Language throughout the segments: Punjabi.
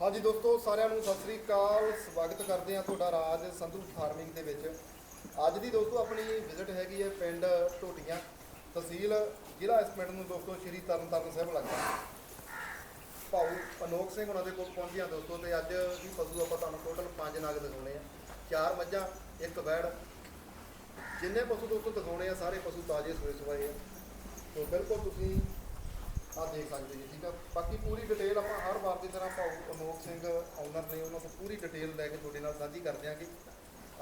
ਹਾਂਜੀ ਦੋਸਤੋ, ਸਾਰਿਆਂ ਨੂੰ ਸਤਿ ਸ੍ਰੀ ਅਕਾਲ। ਸਵਾਗਤ ਕਰਦੇ ਹਾਂ ਤੁਹਾਡਾ ਰਾਜ ਸੰਧੂ ਫਾਰਮਿੰਗ ਦੇ ਵਿੱਚ। ਅੱਜ ਦੀ ਦੋਸਤੋ, ਆਪਣੀ ਵਿਜ਼ਿਟ ਹੈਗੀ ਹੈ ਪਿੰਡ ਟੋਟੀਆਂ ਤਹਿਸੀਲ ਜ਼ਿਲ੍ਹਾ ਇਸ ਪਿੰਡ ਨੂੰ ਦੋਸਤੋ ਸ਼੍ਰੀ ਤਰਨਤਾਰਨ ਸਾਹਿਬ ਲੱਗਦਾ ਭਾਊ ਅਨੋਖ ਸਿੰਘ ਉਹਨਾਂ ਦੇ ਕੋਲ ਪਹੁੰਚੇ ਹਾਂ ਦੋਸਤੋ ਤੇ ਅੱਜ ਵੀ ਪਸ਼ੂ ਆਪਾਂ ਤੁਹਾਨੂੰ ਟੋਟਲ 5 ਨਗ ਦਿਖਾਉਣੇ ਆ। ਚਾਰ ਮੱਝਾਂ, ਇੱਕ ਵੈੜ ਜਿੰਨੇ ਪਸ਼ੂ ਦੋਸਤੋ ਦਿਖਾਉਣੇ ਆ, ਸਾਰੇ ਪਸ਼ੂ ਤਾਜ਼ੇ ਸੋਏ ਸਵਾਏ ਆ। ਤੋ ਬਿਲਕੁਲ ਤੁਸੀਂ ਆ ਦੇਖ ਸਕਦੇ ਜੀ, ਠੀਕ ਆ। ਬਾਕੀ ਪੂਰੀ ਡਿਟੇਲ ਆਪਾਂ ਹਰ ਵਾਰ ਦੀ ਤਰ੍ਹਾਂ ਭਾਊ ਅਮੋਕ ਸਿੰਘ ਆਨਰ ਨੇ ਉਹਨਾਂ ਤੋਂ ਪੂਰੀ ਡਿਟੇਲ ਲੈ ਕੇ ਤੁਹਾਡੇ ਨਾਲ ਸਾਂਝੀ ਕਰ ਦਿਆਂਗੇ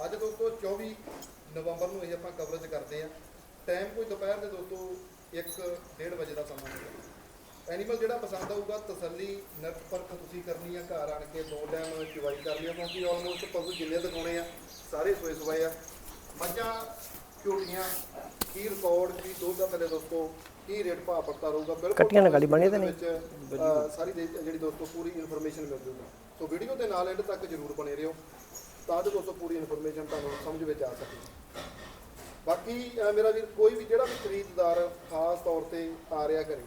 ਅੱਜ ਦੋਸਤੋ 24 ਨਵੰਬਰ ਨੂੰ ਇਹ ਆਪਾਂ ਕਵਰੇਜ ਕਰਦੇ ਆ। ਟਾਈਮ ਕੋਈ ਦੁਪਹਿਰ ਦੇ ਦੋਸਤੋ 1:30 ਵਜੇ ਦਾ ਸਮਾਂ ਹੈ। ਐਨੀਮਲ ਜਿਹੜਾ ਪਸੰਦ ਆਊਗਾ, ਤਸੱਲੀ ਨਰਕ ਪਰਖ ਤੁਸੀਂ ਕਰਨੀ ਆ, ਘਰ ਆਣ ਕੇ ਦੋ ਟਾਈਮ ਚੁਵਾਈ ਕਰਨੀ ਆ ਕਿਉਂਕਿ ਆਲਮੋਸਟ ਪਸ਼ੂ ਜਿੰਨੇ ਦਿਖਾਉਣੇ ਆ, ਸਾਰੇ ਸੋਏ ਸਵਾਏ ਆ। ਮੱਝਾਂ, ਝੋਟੀਆਂ ਕੀ ਰਿਕਾਰਡ ਕੀ ਦੁੱਧ ਦਾ ਮੇਰੇ ਦੋਸਤੋ। ਕੀ ਰੇਟ ਭਾਅ ਪੜਤਾ ਰਹੂਗਾ? ਬਿਲਕੁਲ ਕੱਟੀਆਂ ਨਾਲ ਗਾਲੀ ਬਣੀ ਤਾਂ ਨਹੀਂ? ਵਿੱਚ, ਸਾਰੀ ਦੇ- ਜਿਹੜੀ ਦੋਸਤੋ ਪੂਰੀ ਇਨਫੋਰਮੇਸ਼ਨ ਮਿਲ ਜੂਗੀ। ਸੋ ਵੀਡੀਓ ਦੇ ਨਾਲ ਐਂਡ ਤੱਕ ਜਰੂਰ ਬਣੇ ਰਹੋ। ਤਾਂ ਜੋ ਦੋਸਤੋ ਪੂਰੀ ਇਨਫੋਰਮੇਸ਼ਨ ਤੁਹਾਨੂੰ ਸਮਝ ਵਿੱਚ ਆ ਸਕੇ। ਬਾਕੀ ਮੇਰਾ ਵੀਰ ਕੋਈ ਵੀ ਜਿਹੜਾ ਵੀ ਖਰੀਦਦਾਰ ਖਾਸ ਤੌਰ ਤੇ ਆ ਰਿਹਾ ਕਰੇ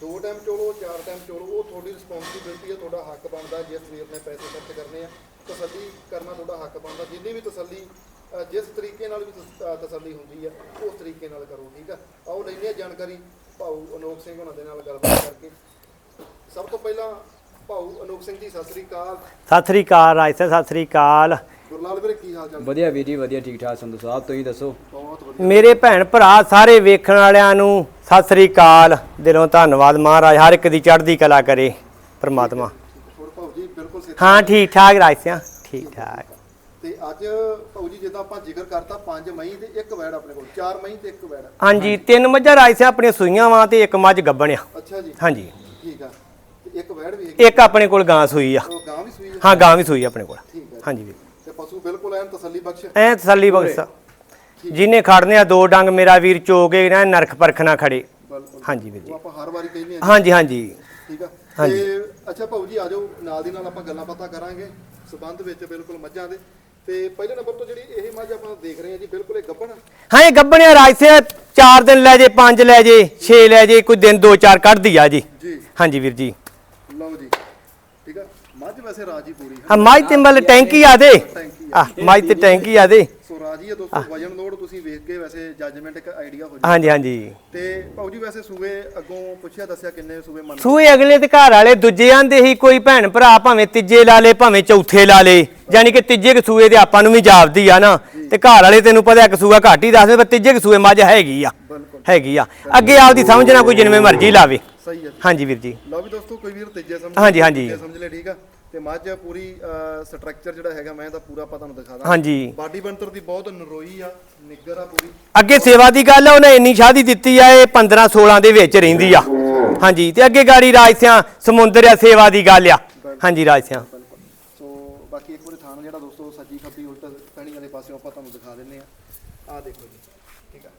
ਦੋ ਟਾਈਮ ਚੋਲੋ ਚਾਰ ਟਾਈਮ ਚੋਲੋ ਉਹ ਤੁਹਾਡੀ ਰਿਸਪੌਂਸਿਬਿਲਟੀ ਹੈ ਤੁਹਾਡਾ ਹੱਕ ਬਣਦਾ ਜਿਸ ਵੀਰ ਨੇ ਪੈਸੇ ਖਰਚ ਕਰਨੇ ਆ। ਤਸੱਲੀ ਕਰਨਾ ਤੁਹਾਡਾ ਹੱਕ ਬਣਦਾ। ਜਿੰਨੀ ਵੀ ਤਸੱਲੀ ਜਿਸ ਤਰੀਕੇ ਨਾਲ ਵੀ ਤਸੱਲੀ ਹੁੰਦੀ ਆ ਉਸ ਤਰੀਕੇ ਨਾਲ ਕਰੋ ਠੀਕ ਆ? ਆਓ ਆ ਜਾਣਕਾਰੀ ਭਾਊ ਅਨੋਖ ਸਿੰਘ ਉਹਨਾਂ ਦੇ ਨਾਲ ਗੱਲਬਾਤ ਕਰਕੇ। ਸਭ ਤੋਂ ਪਹਿਲਾਂ ਭਾਊ ਅਨੋਖ ਸਿੰਘ ਜੀ ਸਤਿ ਸ੍ਰੀ ਅਕਾਲ। ਸਤਿ ਸ੍ਰੀ ਅਕਾਲ ਰਾਜ ਸਾਹਿਬ ਸਤਿ ਸ੍ਰੀ ਅਕਾਲ। ਗੁਰਲਾਲ ਵੀਰੇ ਕੀ ਹਾਲ ਚਾਲ? ਵਧੀਆ ਵੀਰ ਜੀ ਵਧੀਆ ਠੀਕ ਠਾਕ ਸੰਧੂ ਸਾਹਿਬ ਤੁਸੀਂ ਦੱਸੋ? ਬਹੁਤ ਵਧੀਆ। ਮੇਰੇ ਭੈਣ ਭਰਾ ਸਾਰੇ ਵੇਖਣ ਵਾਲਿਆਂ ਨੂੰ ਸਤਿ ਸ੍ਰੀ ਅਕਾਲ ਦਿਲੋਂ ਧੰਨਵਾਦ ਮਹਾਰਾਜ ਹਰ ਇੱਕ ਦੀ ਚੜ੍ਹਦੀ ਕਲਾ ਕਰੇ ਪ੍ਰਮਾਤਮਾ। ਹੋਰ ਭਾਊ ਜੀ ਬਿਲਕੁਲ ਹਾਂ ਠੀਕ ਠਾਕ ਰਾਜ ਸਿੰਘ ਠੀਕ ਠਾਕ ਤੇ ਅੱਜ ਭਾਊ ਜੀ ਜਿੱਦਾਂ ਆਪਾਂ ਜ਼ਿਕਰ ਕਰਤਾ 5 ਮਈ ਤੇ ਇੱਕ ਵੈੜ ਆਪਣੇ ਕੋਲ 4 ਮਈ ਤੇ ਇੱਕ ਵੈੜ। ਹਾਂਜੀ ਤਿੰਨ ਮੱਝਾਂ ਰਾਜ ਸਿੰਘ ਆਪਣੀਆਂ ਸੂਈਆਂ ਵਾਂ ਤੇ ਇੱਕ ਮੱਝ ਗੱਬਣ ਆ ਅੱਛਾ ਜੀ। ਹਾਂਜੀ। ਠੀਕ ਆ। ਤੇ ਇੱਕ ਵੈੜ ਵੀ ਹੈਗੀ। ਇੱਕ ਆਪਣੇ ਕੋਲ ਗਾਂ ਸੂਈ ਆ। ਉਹ ਗਾਂ ਵੀ ਸੂਈ ਹੈ ਹਾਂ ਗਾਂ ਵੀ ਸੂਈ ਆ ਆਪਣੇ ਕੋਲ। ਠੀਕ ਹਾਂਜੀ ਵੀਰ। ਤੇ ਪਸ਼ੂ ਬਿਲਕੁਲ ਐਨ ਤਸੱਲੀ ਬਖਸ਼। ਐ ਤਸੱਲੀ ਬਖਸ਼ ਜਿਹਨੇ ਖੜਨੇ ਆ ਦੋ ਡੰਗ ਮੇਰਾ ਵੀਰ ਚੋਕੇ ਨਾ ਨਰਖ ਪਰਖ ਨਾ ਖੜੇ। ਬਿਲਕੁਲ। ਹਾਂਜੀ ਵੀਰ ਜੀ। ਉਹ ਆਪਾਂ ਹਰ ਵਾਰੀ ਕਹਿੰਦੇ ਆ ਹਾਂਜੀ ਹਾਂਜੀ। ਠੀਕ ਆ। ਤੇ ਅੱਛਾ ਭਾਊ ਜੀ ਆਜੋ ਨਾਲ ਦੀ ਨਾਲ ਆਪਾਂ ਗੱਲਾਂ ਬਾਤਾਂ ਕਰਾਂਗੇ। ਸਬੰਧ ਵਿੱਚ ਬਿਲਕੁਲ ਮੱਝਾਂ ਦੇ। ਤੇ ਪਹਿਲੇ ਨੰਬਰ ਤੋਂ ਜਿਹੜੀ ਇਹ ਮੱਝ ਆਪਾਂ ਦੇਖ ਰਹੇ ਹਾਂ ਜੀ ਬਿਲਕੁਲ ਇਹ ਗੱਭਣ ਆ। ਹਾਂ ਇਹ ਗੱਬਣਿਆ ਰਾਜ ਸਿੰਘ ਚਾਰ ਦਿਨ ਲੈ ਜੇ ਪੰਜ ਲੈ ਜੇ 6 ਲੈ ਜੇ ਕੋਈ ਦਿਨ ਦੋ ਚਾਰ ਕੱਢਦੀ ਆ ਜੀ। ਜੀ। ਹਾਂਜੀ ਵੀਰ ਜੀ। ਲਓ ਜੀ ਠੀਕ ਆ? ਮੱਝ ਵੈਸੇ ਰਾਜੀ ਪੂਰੀ ਹੈ। ਆ ਮਾਈ ਤੇ ਮਲ ਟੈਂਕੀ ਆ ਦੇ। ਆ ਮਾਈ ਤੇ ਟੈਂਕੀ ਆ ਦੇ। ਸੋ ਰਾਜੀ ਹੈ ਦੋਸਤੋ ਵਜਨ ਲੋਡ ਤੁਸੀਂ ਵੇਖ ਕੇ ਵੈਸੇ ਜੱਜਮੈਂਟ ਇੱਕ ਆਈਡੀਆ ਹੋ ਜਾਊ ਹਾਂਜੀ। ਹਾਂਜੀ ਤੇ ਭਾਊ ਜੀ ਵੈਸੇ ਸੂਏ ਅੱਗੋਂ ਪੁੱਛਿਆ ਦੱਸਿਆ ਕਿੰਨੇ ਸੂਏ ਮੰਨ ਸੂਏ ਅਗਲੇ ਤੇ ਘਰ ਵਾਲੇ ਦੂਜੇ ਆਂਦੇ ਸੀ ਕੋਈ ਭੈਣ ਭਰਾ ਭਾਵੇਂ ਤੀਜੇ ਲਾ ਲੇ ਭਾਵੇਂ ਚੌਥੇ ਲਾ ਲੇ। ਯਾਨੀ ਕਿ ਤੀਜੇ ਕੁ ਸੂਏ ਦੇ ਆਪਾਂ ਨੂੰ ਵੀ ਜਾਪਦੀ ਆ ਨਾ ਤੇ ਘਰ ਵਾਲੇ ਤੈਨੂੰ ਪਤਾ ਇੱਕ ਸੂਆ ਘੱਟ ਹੀ ਦੱਸਦੇ ਪਰ ਤੀਜੇ ਕੁ ਸੂਏ ਮੱਝ ਹੈਗੀ ਆ ਹੈਗੀ ਆ। ਅੱਗੇ ਆਪਦੀ ਸਮਝਣਾ ਕੋਈ ਜਿਵੇਂ ਮਰਜ਼ੀ ਲਾਵੇ। ਸਹੀ ਹੈ ਜੀ। ਹਾਂਜੀ ਵੀਰ ਜੀ। ਲਓ ਵੀ ਦੋਸਤੋ ਕੋਈ ਵੀਰ ਤੀਜੇ ਸਮਝ ਹਾਂਜੀ, ਹਾਂਜੀ। ਸਮਝ ਲੈ ਠੀਕ ਆ। ਤੇ ਮੱਝ ਪੂਰੀ ਸਟਰਕਚਰ ਜਿਹੜਾ ਹੈਗਾ ਮੈਂ ਤਾਂ ਪੂਰਾ ਆਪਾਂ ਤੁਹਾਨੂੰ ਦਿਖਾ ਦਾਂ ਹਾਂਜੀ। ਬਾਡੀ ਬੰਤਰ ਦੀ ਬਹੁਤ ਨਰੋਈ ਆ ਨਿੱਗਰ ਆ ਪੂਰੀ। ਅੱਗੇ ਸੇਵਾ ਦੀ ਗੱਲ ਆ ਉਹਨੇ ਇੰਨੀ ਸ਼ਾਦੀ ਦਿੱਤੀ ਆ ਇਹ 15 16 ਦੇ ਵਿੱਚ ਰਹਿੰਦੀ ਆ। ਹਾਂਜੀ ਤੇ ਅੱਗੇ ਗਾੜੀ ਰਾਜਸਿਆਂ ਸਮੁੰਦਰ ਆ ਸੇਵਾ ਦੀ ਗੱਲ ਆ। ਹਾਂਜੀ ਰਾਜਸਿਆਂ। ਸੋ ਬਾਕੀ ਇੱਕ ਸੱਜੀ ਖੱਬੀ ਉਲਟ ਪੈਣੀ ਵਾਲੇ ਪਾਸਿਓਂ ਆਪਾਂ ਤੁਹਾਨੂੰ ਦਿਖਾ ਦਿੰਨੇ ਆ ਆ ਦੇਖੋ ਜੀ ਠੀਕ ਆ।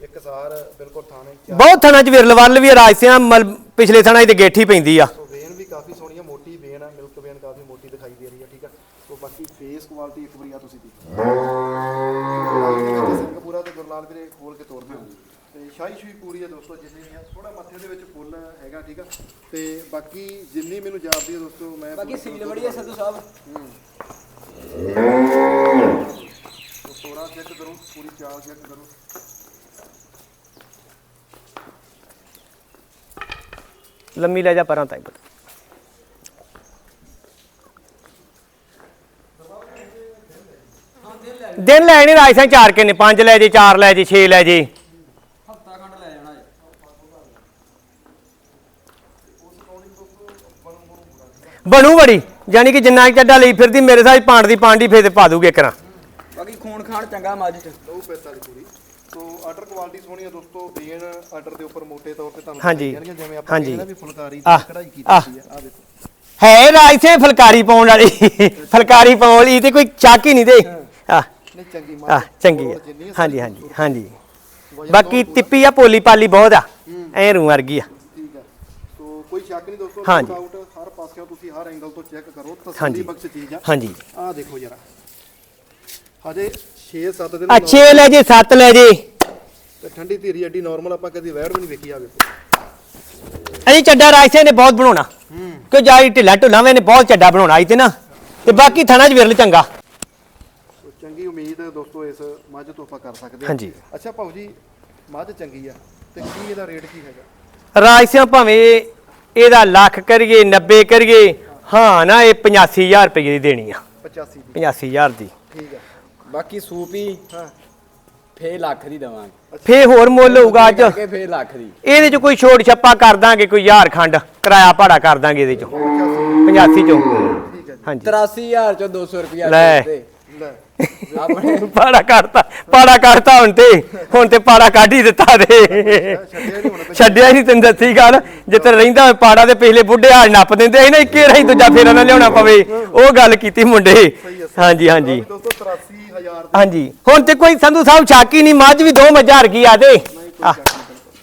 ਇੱਕ ਸਾਰ ਬਿਲਕੁਲ ਥਾਣੇ ਚਾਰ ਬਹੁਤ ਥਾਣਾ ਚ ਵਿਰਲ ਵੱਲ ਵੀ ਆ ਰਾਜਸਿਆਂ ਮਲ ਪਿਛਲੇ ਥਾਣਾ ਤੇ ਗੇਠੀ ਪੈਂਦੀ ਆ। ਸੋ ਵੇਨ ਵੀ ਕਾਫੀ ਸੋਹਣੀ ਆ ਮੋਟੀ ਵੇਨ ਆ ਮਿਲਕ ਵੇਨ ਕਾਫੀ ਮੋਟੀ ਦਿਖਾਈ ਦੇ ਰਹੀ ਆ ਠੀਕ ਆ। ਸੋ ਬਾਕੀ ਫੇਸ ਕੁਆਲਿਟੀ ਇੱਕ ਵਾਰੀ ਆ ਤੁਸੀਂ ਦੇਖੋ। ਸਿੰਘਪੂਰਾ ਤੇ ਗੁਰਲਾਲ ਵੀਰੇ ਖੋਲ ਕੇ ਤੋੜ ਦਿਓ। ਤੇ ਸ਼ਾਹੀ ਸ਼ੂਈ ਪੂਰੀ ਆ ਦੋਸਤੋ ਜਿੰਨੀ ਵੀ ਆ ਥੋੜਾ ਮੱਥੇ ਦੇ ਵਿੱਚ ਫੁੱਲ ਹੈਗਾ ਠੀਕ ਆ। ਤੇ ਬਾਕੀ ਜਿੰਨੀ ਮੈਨੂੰ ਜਾਪਦੀ ਆ ਦੋਸਤੋ ਮੈਂ ਬਾਕੀ ਸੀਲ ਬੜੀ ਹੈ ਸੰਧੂ ਸਾਹਿਬ। ਤੋੜਾ ਚੈੱਕ ਕਰੋ ਪੂਰੀ ਚਾਲ ਚੈੱਕ ਕਰੋ ਲੰਮੀ ਲੈ ਜਾ ਪਰਾਂ ਤਾਈ ਦਿਨ ਲੈ ਨਹੀਂ ਰਾਜਸਿਆਂ ਚਾਰ ਕਿੰਨੇ? ਪੰਜ ਲੈ ਜੇ, ਚਾਰ ਲੈ ਜੇ, ਛੇ ਲੈ ਜੇ ਹਫਤਾ ਖੰਡ ਲੈ ਜਾਣਾ ਬਣੂ ਬੜੀ ਯਾਨੀ ਕਿ ਜਿੰਨਾ ਕੁ ਚੱਡਾ ਲਈ ਫਿਰਦੀ ਮੇਰੇ ਸਾਹ ਪਾਂਡ ਦੀ ਪਾਂਡੀ ਫੇਰ ਤੇ ਪਾ ਦੂਗੇ ਕਰਾਂ ਬਾਕੀ ਖੂਨ ਖਾਣ ਚੰਗਾ ਮੱਝ ਚ ਲਓ ਪੈਸਾ ਵਾਲੀ ਪੂਰੀ। ਸੋ ਆਰਡਰ ਕੁਆਲਿਟੀ ਸੋਹਣੀ ਆ ਦੋਸਤੋ ਬੇਨ ਆਰਡਰ ਦੇ ਉੱਪਰ ਮੋਟੇ ਤੌਰ ਤੇ ਤੁਹਾਨੂੰ ਹਾਂਜੀ। ਜਿਵੇਂ ਆਪਾਂ ਹਾਂਜੀ। ਕਹਿੰਦੇ ਨਾ ਵੀ ਫੁਲਕਾਰੀ ਆਹ, ਦੀ ਕਢਾਈ ਕੀਤੀ ਆਹ। ਹੋਈ ਆ ਆ ਦੇਖੋ। ਹੈ ਰਾਜਸੇ ਫਲਕਾਰੀ ਪਾਉਣ ਵਾਲੀ ਫਲਕਾਰੀ ਪਾਉਣ ਵਾਲੀ ਤੇ ਕੋਈ ਚੱਕ ਹੀ ਨਹੀਂ ਦੇ। ਆ ਨਹੀਂ ਚੰਗੀ ਆ ਚੰਗੀ ਆ। ਜਿੰਨੀ ਹਾਂਜੀ ਹਾਂਜੀ ਹਾਂਜੀ। ਬਾਕੀ ਤਿੱਪੀ ਆ ਪੋਲੀ ਪਾਲੀ ਬਹੁਤ ਆ। ਐ ਰੂ ਵਰਗੀ ਆ। ਠੀਕ ਆ। ਸੋ ਕੋਈ ਸ਼ੱਕ ਨਹੀਂ ਦੋਸਤੋ ਹਾਂਜੀ। ਆਊਟ ਪਾਸਿਓਂ ਤੁਸੀਂ ਹਰ ਐਂਗਲ ਤੋਂ ਚੈੱਕ ਕਰੋ ਤਸੱਲੀ ਹਾਂਜੀ। ਬਖਸ਼ ਚੀਜ਼ ਆ। ਹਾਂਜੀ। ਆ ਦੇਖੋ ਜਰਾ। ਹਜੇ 6-7 ਦਿਨ ਆ 6 ਲੈ ਜੇ 7 ਲੈ ਜੇ। ਤੇ ਠੰਡੀ ਧੀਰੀ ਐਡੀ ਨਾਰਮਲ ਆਪਾਂ ਕਦੀ ਵੈੜ ਵੀ ਨਹੀਂ ਵੇਖੀ ਆ ਵੇਖੋ। ਅਜੀ ਚੱਡਾ ਰਾਜਸੇ ਨੇ ਬਹੁਤ ਬਣਾਉਣਾ। ਹੂੰ। ਕਿਉਂ ਜਾਈ ਢਿੱਲਾ ਢੁੱਲਾ ਵੇ ਨੇ ਬਹੁਤ ਚੱਡਾ ਬਣਾਉਣਾ ਸੀ ਤੇ ਨਾ। ਤੇ ਬਾਕੀ ਥਣਾ 'ਚ ਵਿਰਲ ਚੰਗਾ। ਸੋ ਚੰਗੀ ਉਮੀਦ ਦੋਸਤੋ ਇਸ ਮੱਝ ਤੋਂ ਆਪਾਂ ਕਰ ਸਕਦੇ ਹਾਂ। ਹਾਂਜੀ। ਅੱਛਾ ਭਾਊ ਜੀ ਮੱਝ ਚੰਗੀ ਆ। ਤੇ ਕੀ ਇਹਦਾ ਰੇਟ ਕੀ ਹੈਗਾ? ਰਾਜ ਸਿੰਘ ਭਾਵੇਂ ਇਹਦਾ ਲੱਖ ਕਰੀਏ 90 ਕਰੀਏ ਹਾਂ ਨਾ ਇਹ 85000 ਰੁਪਏ ਦੀ ਦੇਣੀ ਆ। 85 ਦੀ। 85000 ਦੀ। ਠੀਕ ਆ। ਬਾਕੀ ਸੂਪੀ ਹਾਂ ਫੇ ਲੱਖ ਦੀ ਦਵਾਂਗੇ। ਫੇ ਹੋਰ ਮੁੱਲ ਹੋਊਗਾ ਅੱਜ। ਫੇ ਲੱਖ ਦੀ। ਇਹਦੇ 'ਚ ਕੋਈ ਛੋਟ ਛੱਪਾ ਕਰ ਦਾਂਗੇ ਕੋਈ ਹਜ਼ਾਰ ਖੰਡ ਕਿਰਾਇਆ ਭਾੜਾ ਕਰ ਦਾਂਗੇ ਇਹਦੇ 'ਚੋਂ। 85 ਚੋਂ। ਠੀਕ ਹੈ ਹਾਂਜੀ। 83000 ਚੋਂ 200 ਰੁਪਿਆ ਲੈ। ਆਪਣੇ ਪਾੜਾ ਕੱਢਤਾ ਪਾੜਾ ਕੱਢਤਾ ਹੁਣ ਤੇ ਹੁਣ ਤੇ ਪਾੜਾ ਕੱਢ ਹੀ ਦਿੱਤਾ ਤੇ। ਛੱਡਿਆ ਨਹੀਂ ਤੈਨੂੰ ਦੱਸੀ ਗੱਲ ਜਿੱਥੇ ਰਹਿੰਦਾ ਪਾੜਾ ਦੇ ਪਿਛਲੇ ਬੁੱਢੇ ਹਾਲ ਨੱਪ ਦਿੰਦੇ ਸੀ ਨਾ ਇੱਕੇ ਰਹੀ ਦੂਜਾ ਫੇਰਾ ਨਾ ਲਿਆਉਣਾ ਪਵੇ। ਉਹ ਗੱਲ ਕੀਤੀ ਮੁੰਡੇ। ਹਾਂਜੀ ਹਾਂਜੀ। ਵੀ ਦੋਸਤੋ 83000 ਹਾਂਜੀ। ਹੁਣ ਤੇ ਕੋਈ ਸੰਧੂ ਸਾਹਿਬ ਛਾਕੀ ਨਹੀਂ ਮੱਝ ਵੀ ਦੋ ਮੱਝਾਂ ਰਗੀ ਆ ਦੇ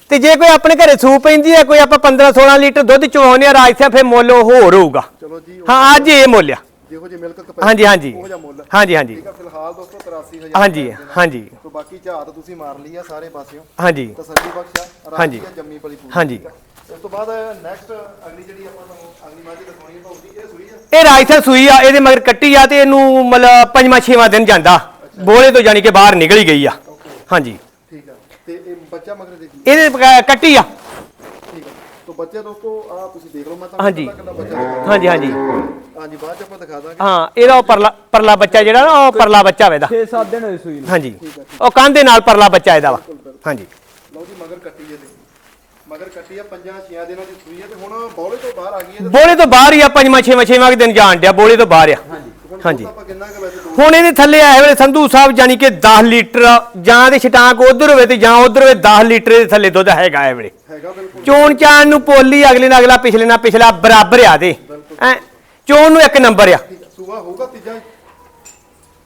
ਤੇ ਜੇ ਕੋਈ ਆਪਣੇ ਘਰੇ ਸੂ ਪੈਂਦੀ ਹੈ ਕੋਈ ਆਪਾਂ 15 16 ਲੀਟਰ ਦੁੱਧ ਚਵਾਉਂਦੇ ਆ ਰਾਜ ਸਾਹਿਬ ਫਿਰ ਮੁੱਲ ਉਹ ਹੋਰ ਹੋਊਗਾ। ਚਲੋ ਜੀ ਹਾਂ ਅੱਜ ਇਹ ਮੁੱਲ ਆ। ਜਿਹੋ ਜਿਹੀ ਮਿਲਕ ਹਾਂਜੀ ਹਾਂਜੀ। ਉਹ ਜਿਹਾ ਮੁੱਲ। ਹਾਂਜੀ ਹਾਂਜੀ। ਠੀਕ ਆ ਫਿਲਹਾਲ ਦੋਸਤੋ 83000 ਹਾਂਜੀ ਹਾਂਜੀ। ਤੋਂ ਬਾਕੀ ਝਾਤ ਤੁਸੀਂ ਮਾਰ ਲਈ ਆ ਸਾਰੇ ਪਾਸਿਓਂ। ਹਾਂਜੀ। ਤਸੱਲੀ ਬਖਸ਼ਾ ਹਾਂਜੀ। ਰਾਜੀ ਆ ਜੰਮੀ ਪਲੀ ਪੂਰੀ ਹਾਂਜੀ। ਠੀਕ ਆ। ਉਸ ਤੋਂ ਬਾਅਦ ਨੈਕਸਟ ਅਗਲੀ ਜਿਹੜੀ ਆਪਾਂ ਤੁਹਾਨੂੰ ਅਗਲੀ ਮਾਝੀ ਦਿਖਾਉਣੀ ਹੈ ਭਾਊ ਜੀ ਇਹ ਸੂਈ ਆ। ਇਹ ਸੂਈ ਆ ਇਹਦੇ ਮਗਰ ਕੱਟੀ ਆ ਤੇ ਇਹਨੂੰ ਮਤਲਬ ਪੰਜਵਾਂ ਛੇਵਾਂ ਦਿਨ ਜਾਂਦਾ। ਬੋਲੇ ਤੋਂ ਜਾਨੀ ਕਿ ਬਾਹਰ ਨਿਕਲ ਹੀ ਗਈ ਆ। ਹਾਂਜੀ। ਠੀਕ ਆ। ਤੇ ਇਹ ਬੱਚਾ ਮਗਰ ਦੇਖੀ। ਇਹਦੇ ਕੱਟੀ ਆ। ਤੋਂ ਬੱਚੇ ਦੋਸਤੋ ਆ ਤੁਸੀਂ ਦੇਖ ਲਓ ਮੈਂ ਤੁਹਾਨੂੰ ਹਾਂਜੀ। ਕੱਲਾ ਬੱਚਾ ਦਿਖਾ ਹਾਂਜੀ ਹਾਂਜੀ। ਹਾਂਜੀ ਬਾਅਦ ਚ ਆਪਾਂ ਦਿਖਾ ਦਾਂਗੇ। ਹਾਂ ਇਹਦਾ ਉਹ ਪਰਲਾ ਪਰਲਾ ਬੱਚਾ ਜਿਹੜਾ ਨਾ ਉਹ ਪਰਲਾ ਬੱਚਾ ਵੇ ਦਾ 6-7 ਦਿਨ ਹੋਏ ਸੂਈ ਨੂੰ। ਹਾਂਜੀ। ਉਹ ਕੰਧ ਦੇ ਨਾਲ ਪਰਲਾ ਬੱਚਾ ਇਹਦਾ ਵਾ। ਹਾਂਜੀ। ਲਓ ਜੀ ਮਗਰ ਕੱਟੀ ਤੇ ਮਗਰ ਕੱਟੀ ਆ ਪੰਜਾਂ ਛੇਆਂ ਦਿਨਾਂ ਦੀ ਸੂਈ ਹੈ ਤੇ ਹੁਣ ਬੌਲੇ ਤੋਂ ਬਾਹਰ ਆ ਗਈ ਹੈ ਤੇ ਬੋਲੇ ਤੋਂ ਬਾਹਰ ਹੀ ਆ ਪੰਜਵਾਂ ਛੇਵਾਂ ਛੇਵਾਂ ਕੁ ਦਿਨ ਜਾਣ ਡਿਆ ਬੋਲੇ ਤੋਂ ਬਾਹਰ ਆ। ਹੁਣ ਹਾਂਜੀ। ਦੁੱਧ ਆਪਾਂ ਕਿੰਨਾ ਕੁ ਵੈਸੇ ਦੋ ਹੁਣ ਇਹਦੇ ਥੱਲੇ ਆਏ ਵੇਲੇ ਸੰਧੂ ਸਾਹਿਬ ਜਾਨੀ ਕਿ 10 ਲੀਟਰ ਜਾਂ ਤੇ ਛਟਾਂਕ ਉਧਰ ਹੋਵੇ ਤੇ ਜਾਂ ਉਧਰ ਹੋਵੇ 10 ਲੀਟਰ ਦੇ ਥੱਲੇ ਦੁੱਧ ਹੈਗਾ ਇਹ ਵੇਲੇ। ਹੈਗਾ ਬਿਲਕੁਲ। ਚੋਣ ਚਾਣ ਨੂੰ ਪੋਲੀ ਅਗਲੇ ਨਾਲ ਅਗਲਾ ਪਿਛਲੇ ਨਾਲ ਪਿਛਲਾ ਬਰਾਬਰ ਆ ਦੇ। ਐ ਚੋਣ ਨੂੰ ਇੱਕ ਨੰਬਰ ਆ। ਠੀਕ ਆ ਸੂਆ ਹੋਊਗਾ ਤੀਜਾ